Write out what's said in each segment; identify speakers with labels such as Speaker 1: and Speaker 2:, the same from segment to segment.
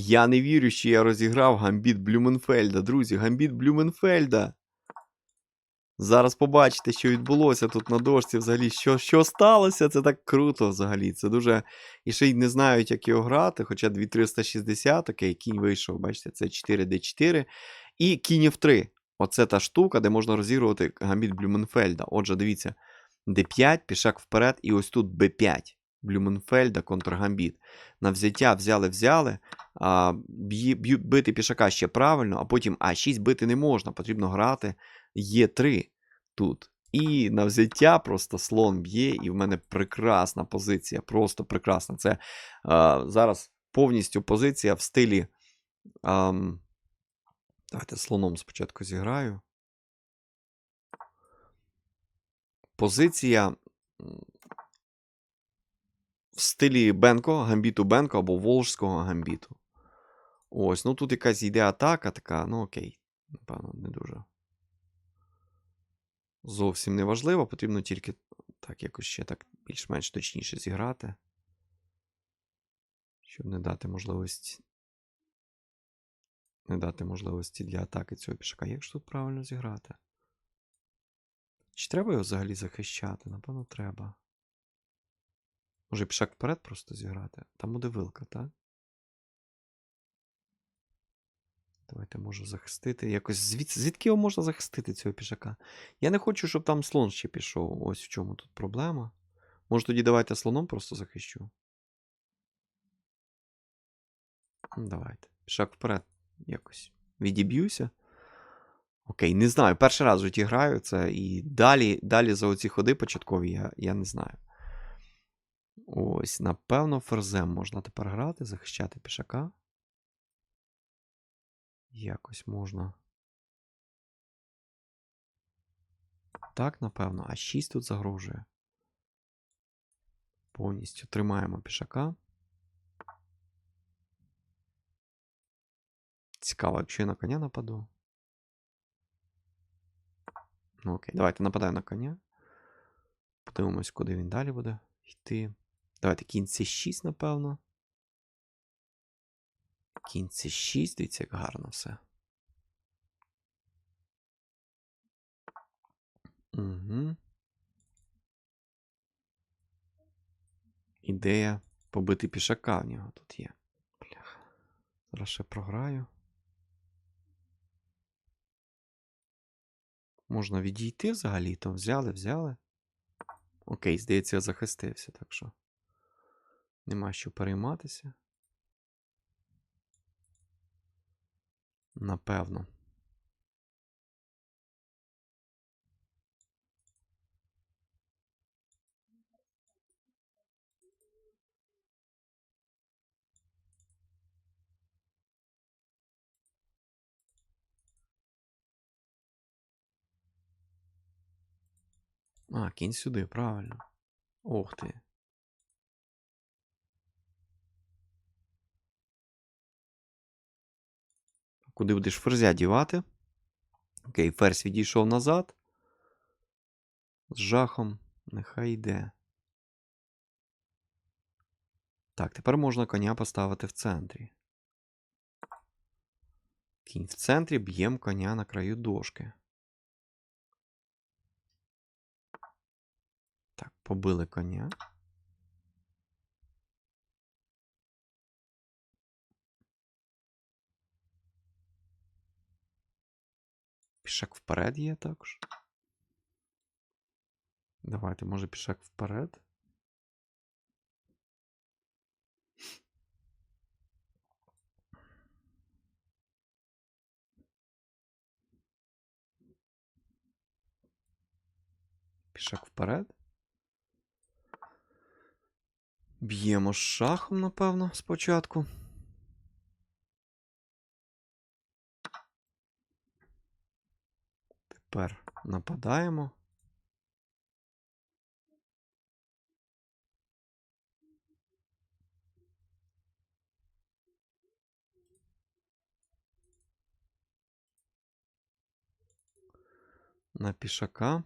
Speaker 1: Я не вірю, що я розіграв гамбіт Блюменфельда. Друзі, гамбіт Блюменфельда. Зараз побачите, що відбулося тут на дошці. Взагалі, що, що сталося, це так круто взагалі. Це дуже. І ще й не знають, як його грати. Хоча 2360, окей, кінь вийшов, бачите, це 4D4. І кінь F3. Оце та штука, де можна розігрувати гамбіт Блюменфельда. Отже, дивіться, D5, пішак вперед, і ось тут B5. Блюменфельда контргамбіт. На взяття взяли, взяли. А, б'ю- бити пішака ще правильно, а потім А6 бити не можна. Потрібно грати Е3 тут. І на взяття просто слон б'є, і в мене прекрасна позиція. Просто прекрасна. Це а, зараз повністю позиція в стилі. ам, давайте слоном спочатку зіграю. Позиція в стилі Бенко, гамбіту Бенко або Волжського гамбіту. Ось, ну тут якась йде атака така, ну окей. Напевно, не дуже. Зовсім не важливо, потрібно тільки так якось ще так більш-менш точніше зіграти. Щоб не дати можливості. Не дати можливості для атаки цього пішака. Як ж тут правильно зіграти? Чи треба його взагалі захищати? Напевно, треба. Може, пішак вперед просто зіграти? Там буде вилка, так? Давайте можу захистити. Якось звідси, звідки його можна захистити, цього пішака? Я не хочу, щоб там слон ще пішов. Ось в чому тут проблема. Може тоді давайте слоном просто захищу. Давайте. Пішак вперед. Якось. Відіб'юся. Окей, не знаю. Перший раз в житті граю це. І далі, далі за оці ходи початкові я, я не знаю. Ось, напевно, ферзем можна тепер грати, захищати пішака. Якось можна. Так, напевно. А 6 тут загрожує. Повністю тримаємо пішака. Цікаво, якщо я на коня нападу. Ну окей, давайте нападаю на коня. Подивимось, куди він далі буде йти. Давайте кінь C6, напевно. Кінь C6, дивіться, як гарно все. Угу. Ідея побити пішака в нього тут є. Бляха. Зараз ще програю. Можна відійти взагалі, то взяли, взяли. Окей, здається, я захистився, так що. Нема що перейматися. Напевно. А, кінь сюди, правильно. Ох ти. Куди будеш ферзя дівати? Окей, ферзь відійшов назад. З жахом. Нехай йде. Так, тепер можна коня поставити в центрі. Кінь в центрі б'ємо коня на краю дошки. Так, побили коня. Пішак вперед є також. Давайте, може, пішак вперед. Пішак вперед. Б'ємо шахом, напевно, спочатку. Тепер нападаємо. На пішака.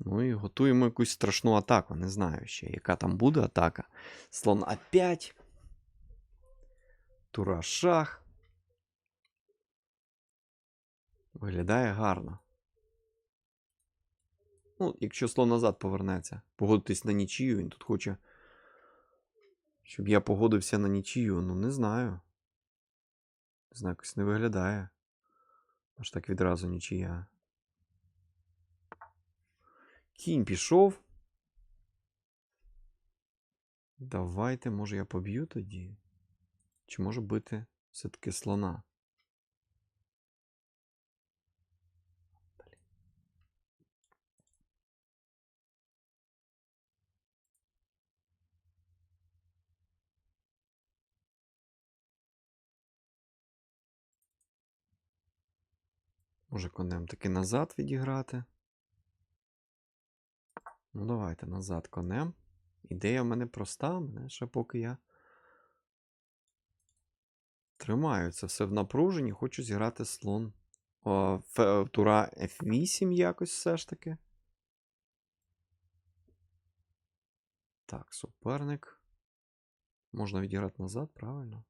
Speaker 1: Ну і готуємо якусь страшну атаку. Не знаю ще, яка там буде атака. Слон А5. Тура шах. Виглядає гарно. Ну, якщо слон назад повернеться, погодитись на нічию, він тут хоче. Щоб я погодився на нічию, ну не знаю. Не не виглядає. Аж так відразу нічия. Кінь пішов. Давайте, може, я поб'ю тоді. Чи може бити все-таки слона? Може конем таки назад відіграти. Ну, давайте назад конем. Ідея в мене проста, мене ще поки я тримаю це все в напруженні, хочу зіграти слон. О, фе- тура F8 якось все ж таки. Так, суперник. Можна відіграти назад, правильно?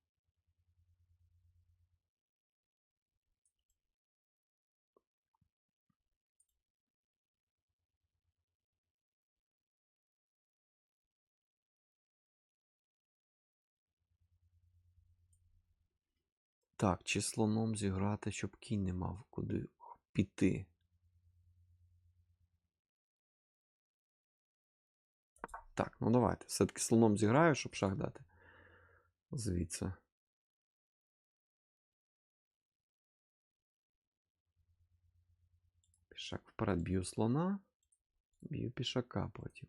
Speaker 1: Так, чи слоном зіграти, щоб кінь не мав куди піти. Так, ну давайте. Все-таки слоном зіграю, щоб шах дати. Звідси. Пішак вперед б'ю слона. Б'ю пішака потім.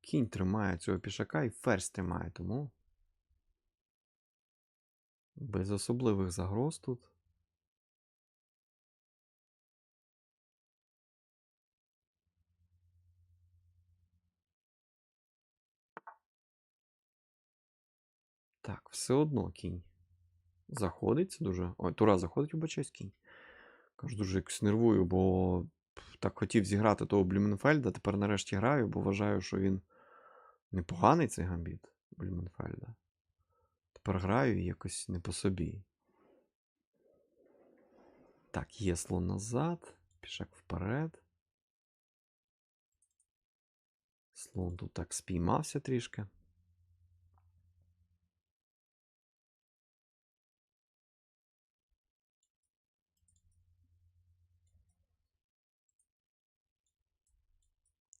Speaker 1: Кінь тримає цього пішака і ферзь тримає, тому. Без особливих загроз тут. Так, все одно кінь. Заходить дуже. Ой, тура заходить, вибачаюсь, кінь. Кажу, дуже якось нервую, бо так хотів зіграти того Блюменфельда. Тепер нарешті граю, бо вважаю, що він непоганий цей гамбіт Блюменфельда. Тепер граю якось не по собі. Так, є слон назад, пішак вперед. Слон тут так спіймався трішки.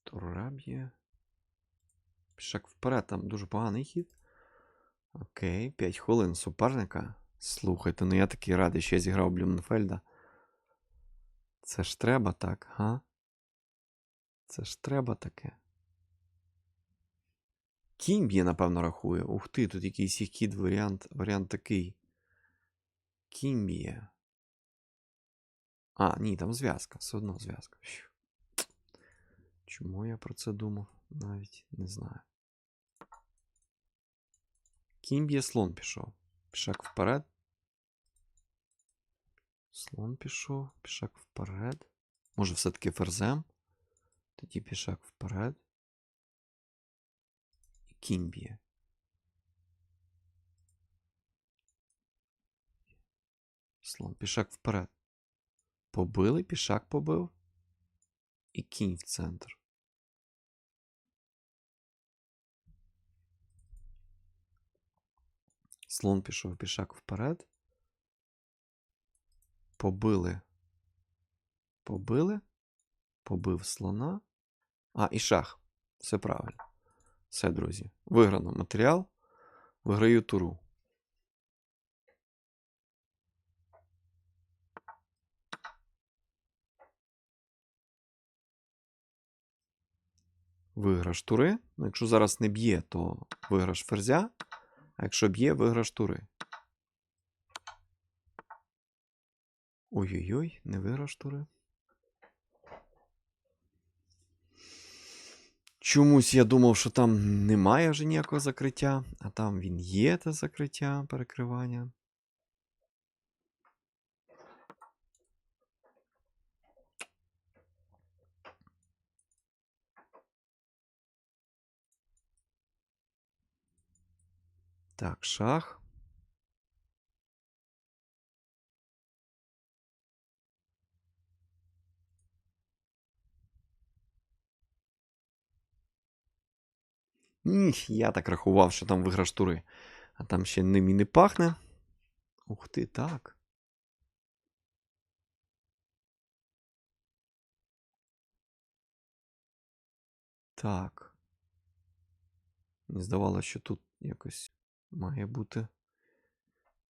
Speaker 1: Тура б'є. Пішак вперед, там дуже поганий хід. Окей, 5 хвилин суперника. Слухайте, ну я такий радий, що я зіграв Блюменфельда. Це ж треба так, га? Це ж треба таке. Кінь б'є, напевно, рахує. Ух ти, тут якийсь їх кід варіант, варіант такий. Кінь б'є. А, ні, там зв'язка, все одно зв'язка. Чому я про це думав? Навіть не знаю. Кінь б'є слон пішов. Пішак вперед. Слон пішов, пішак вперед. Може, все-таки ферзем. Тоді пішак вперед. І кінь б'є. Слон, пішак вперед. Побили, пішак побив. І кінь в центр. Слон пішов пішак вперед. Побили. Побили. Побив слона. А, і шах. Все правильно. Все, друзі. Виграно матеріал. Виграю туру. Виграш тури. Ну, якщо зараз не б'є, то виграш ферзя. А якщо б'є, виграш тури. Ой-ой-ой, не виграш тури. Чомусь я думав, що там немає вже ніякого закриття, а там він є, те закриття, перекривання. Так, шах. Ні, я так рахував, що там виграш тури. А там ще ним і не пахне. Ух ти, так. Так. Мені здавалося, що тут якось має бути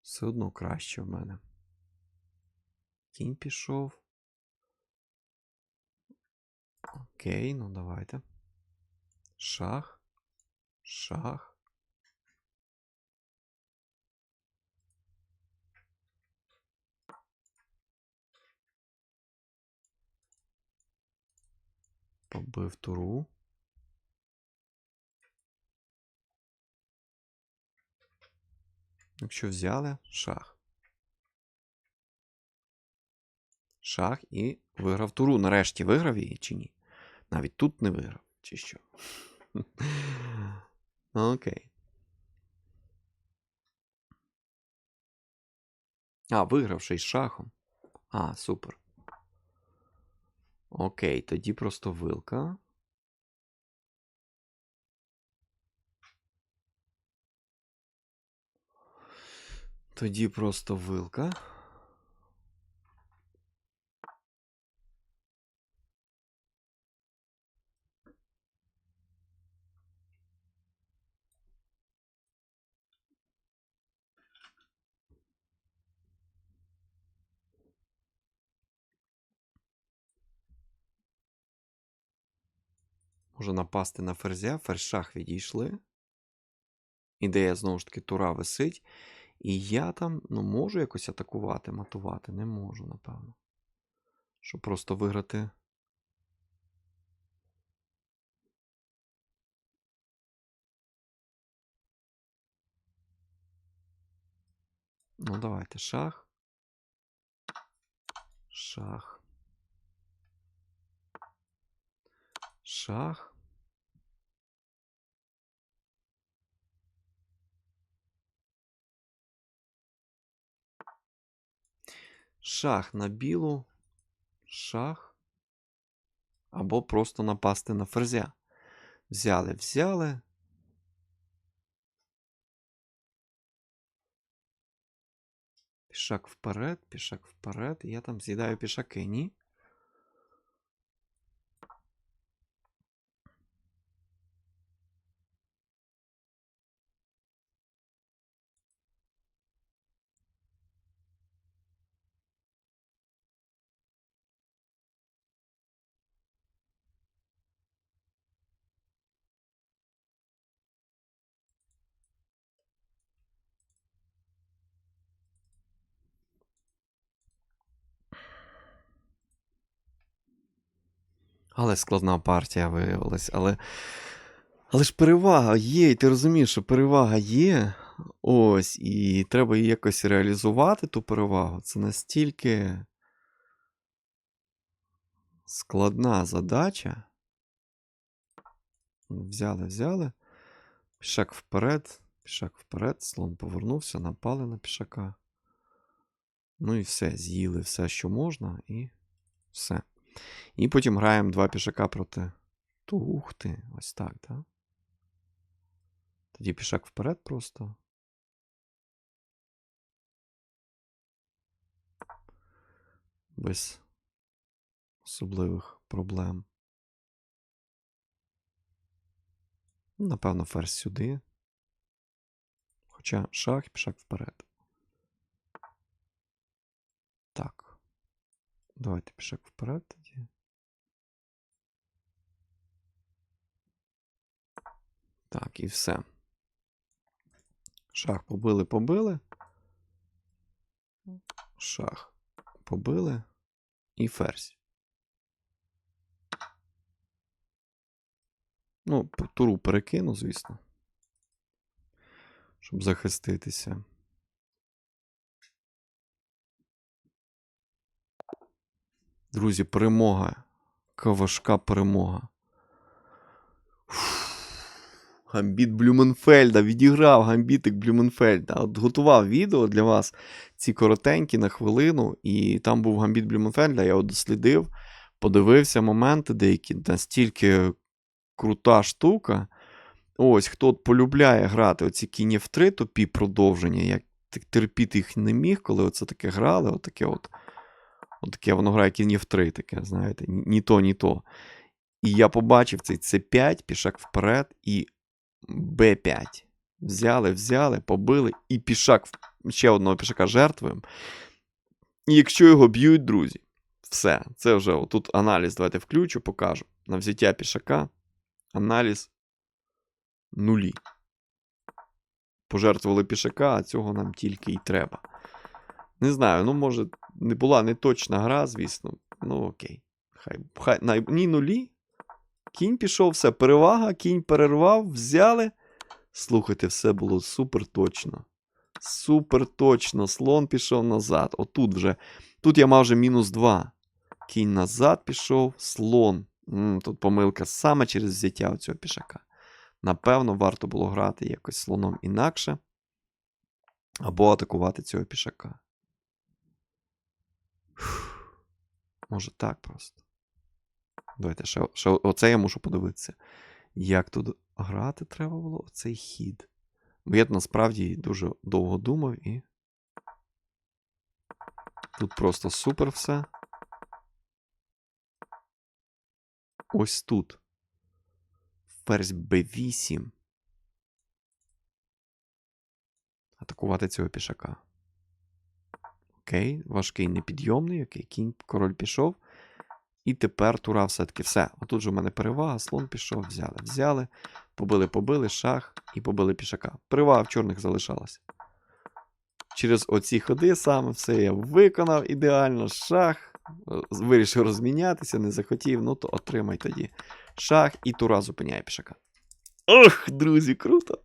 Speaker 1: все одно краще в мене. Кінь пішов. Окей, ну давайте. Шах. Шах. Побив туру. Якщо взяли, шах. Шах і виграв туру. Нарешті виграв її чи ні? Навіть тут не виграв, чи що? Окей. А, виграв ще й шахом. А, супер. Окей, тоді просто вилка. Тоді просто вилка. Може напасти на ферзя, ферзь шах відійшли. Ідея знову ж таки тура висить. І я там ну, можу якось атакувати, матувати. Не можу, напевно. Щоб просто виграти. Ну, давайте шах. Шах. Шах. Шах на білу. Шах. Або просто напасти на ферзя. Взяли, взяли. Пішак вперед, пішак вперед. Я там з'їдаю пішаки, ні? Але складна партія виявилась. Але. Але ж перевага є, і ти розумієш, що перевага є. Ось, і треба її якось реалізувати, ту перевагу. Це настільки складна задача. Взяли, взяли. Пішак вперед, пішак вперед, слон повернувся, напали на пішака. Ну і все, з'їли все, що можна, і все. І потім граємо два пішака проти. Ту, ух ти, ось так, так? Тоді пішак вперед просто. Без особливих проблем. Напевно, ферзь сюди. Хоча шах, пішак вперед. Так. Давайте пішак вперед тоді. Так, і все. Шах побили, побили. Шах побили. І ферзь. Ну, п- туру перекину, звісно. Щоб захиститися. Друзі, перемога. Яка важка перемога. Гамбіт Блюменфельда, відіграв гамбітик Блюменфельда. От готував відео для вас ці коротенькі на хвилину, і там був гамбіт Блюменфельда, я його дослідив, подивився моменти деякі, настільки крута штука. Ось, хто от полюбляє грати оці кіні в 3 тупі продовження, я терпіти їх не міг, коли оце таке грали, отаке от. Отаке воно грає кіні в 3, таке, знаєте, ні то, ні то. І я побачив цей С5, пішак вперед, і Б5. Взяли, взяли, побили, і пішак, ще одного пішака жертвуємо. І якщо його б'ють, друзі, все. Це вже отут аналіз. Давайте включу, покажу. На взяття пішака. Аналіз нулі. Пожертвували пішака, а цього нам тільки й треба. Не знаю, ну, може, не була не точна гра, звісно. Ну, окей. Хай, хай най, ні нулі. Кінь пішов, все, перевага, кінь перервав, взяли. Слухайте, все було супер точно. Супер точно. Слон пішов назад. Отут вже. Тут я мав вже мінус 2. Кінь назад пішов, слон. Тут помилка саме через взяття оцього пішака. Напевно, варто було грати якось слоном інакше. Або атакувати цього пішака. Фух. Може так просто. Давайте ще, ще оце я мушу подивитися. Як тут грати треба було оцей хід. Бо я насправді дуже довго думав і. Тут просто супер все. Ось тут. Ферзь b8. Атакувати цього пішака. Окей, важкий непідйомний, окей, кінь, король пішов. І тепер тура все-таки все. Отут же в мене перевага, слон пішов, взяли. Взяли, побили, побили, шах і побили пішака. Перевага в чорних залишалася. Через оці ходи саме все я виконав ідеально. Шах. е, Вирішив розмінятися, не захотів, ну то отримай тоді. Шах і тура зупиняє пішака. Ох, друзі, круто!